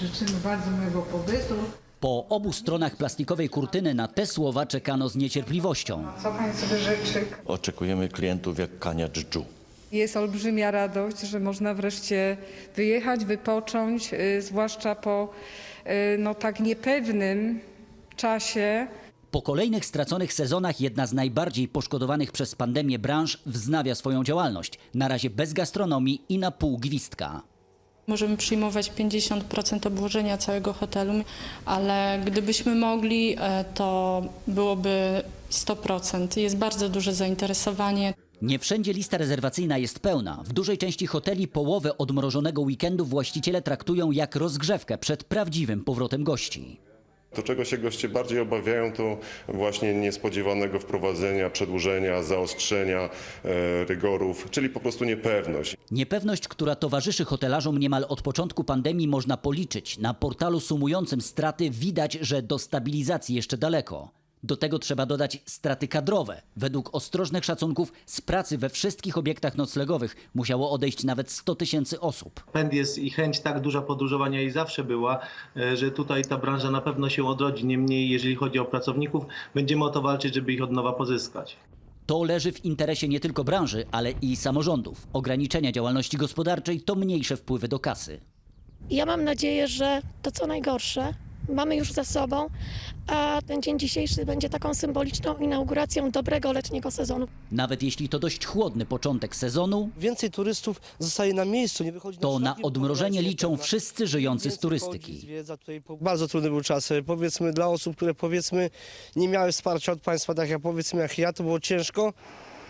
Życzymy bardzo miłego pobytu. Po obu stronach plastikowej kurtyny na te słowa czekano z niecierpliwością. Co Pani sobie życzy? Oczekujemy klientów jak kania dżdżu. Jest olbrzymia radość, że można wreszcie wyjechać, wypocząć, y, zwłaszcza po y, no, tak niepewnym czasie. Po kolejnych straconych sezonach jedna z najbardziej poszkodowanych przez pandemię branż wznawia swoją działalność. Na razie bez gastronomii i na pół gwizdka. Możemy przyjmować 50% obłożenia całego hotelu, ale gdybyśmy mogli, e, to byłoby 100%. Jest bardzo duże zainteresowanie. Nie wszędzie lista rezerwacyjna jest pełna. W dużej części hoteli połowę odmrożonego weekendu właściciele traktują jak rozgrzewkę przed prawdziwym powrotem gości. To, czego się goście bardziej obawiają, to właśnie niespodziewanego wprowadzenia, przedłużenia, zaostrzenia e, rygorów, czyli po prostu niepewność. Niepewność, która towarzyszy hotelarzom niemal od początku pandemii można policzyć. Na portalu sumującym straty widać, że do stabilizacji jeszcze daleko. Do tego trzeba dodać straty kadrowe. Według ostrożnych szacunków z pracy we wszystkich obiektach noclegowych musiało odejść nawet 100 tysięcy osób. pęd jest i chęć tak duża podróżowania i zawsze była, e, że tutaj ta branża na pewno się odrodzi. Niemniej, jeżeli chodzi o pracowników, będziemy o to walczyć, żeby ich od nowa pozyskać. To leży w interesie nie tylko branży, ale i samorządów. Ograniczenia działalności gospodarczej to mniejsze wpływy do kasy. Ja mam nadzieję, że to co najgorsze mamy już za sobą, a ten dzień dzisiejszy będzie taką symboliczną inauguracją dobrego letniego sezonu. Nawet jeśli to dość chłodny początek sezonu, Więcej turystów zostaje na miejscu, nie wychodzi to na odmrożenie liczą tak na- wszyscy żyjący z Więcej turystyki. zwiedza tutaj. Bardzo trudny był czas, e, powiedzmy, dla osób, które powiedzmy nie miały wsparcia od państwa, tak jak powiedzmy jak ja, to było ciężko.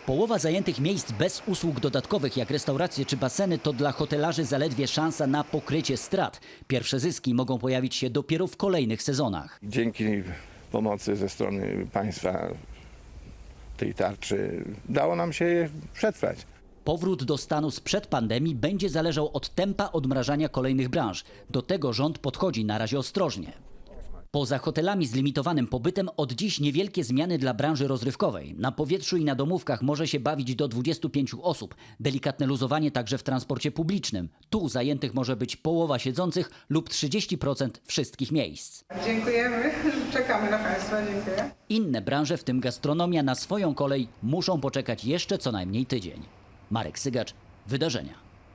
Połowa zajętych miejsc bez usług dodatkowych jak restauracje czy baseny to dla hotelarzy zaledwie szansa na pokrycie strat. Pierwsze zyski mogą pojawić się dopiero w kolejnych sezonach. dzięki pomocy ze strony państwa tej tarczy dało nam się przetrwać. Powrót do stanu sprzed pandemii będzie zależał od tempa odmrażania kolejnych branż. Do tego rząd podchodzi na razie ostrożnie. Poza hotelami z limitowanym pobytem od dziś niewielkie zmiany dla branży rozrywkowej. Na powietrzu i na domówkach może się bawić do 25 osób. Delikatne luzowanie także w transporcie publicznym. Tu zajętych może być połowa siedzących lub 30% wszystkich miejsc. Dziękujemy. Czekamy na Państwa. Dziękuję. Inne branże, w tym gastronomia, na swoją kolej muszą poczekać jeszcze co najmniej tydzień. Marek Sygacz, Wydarzenia.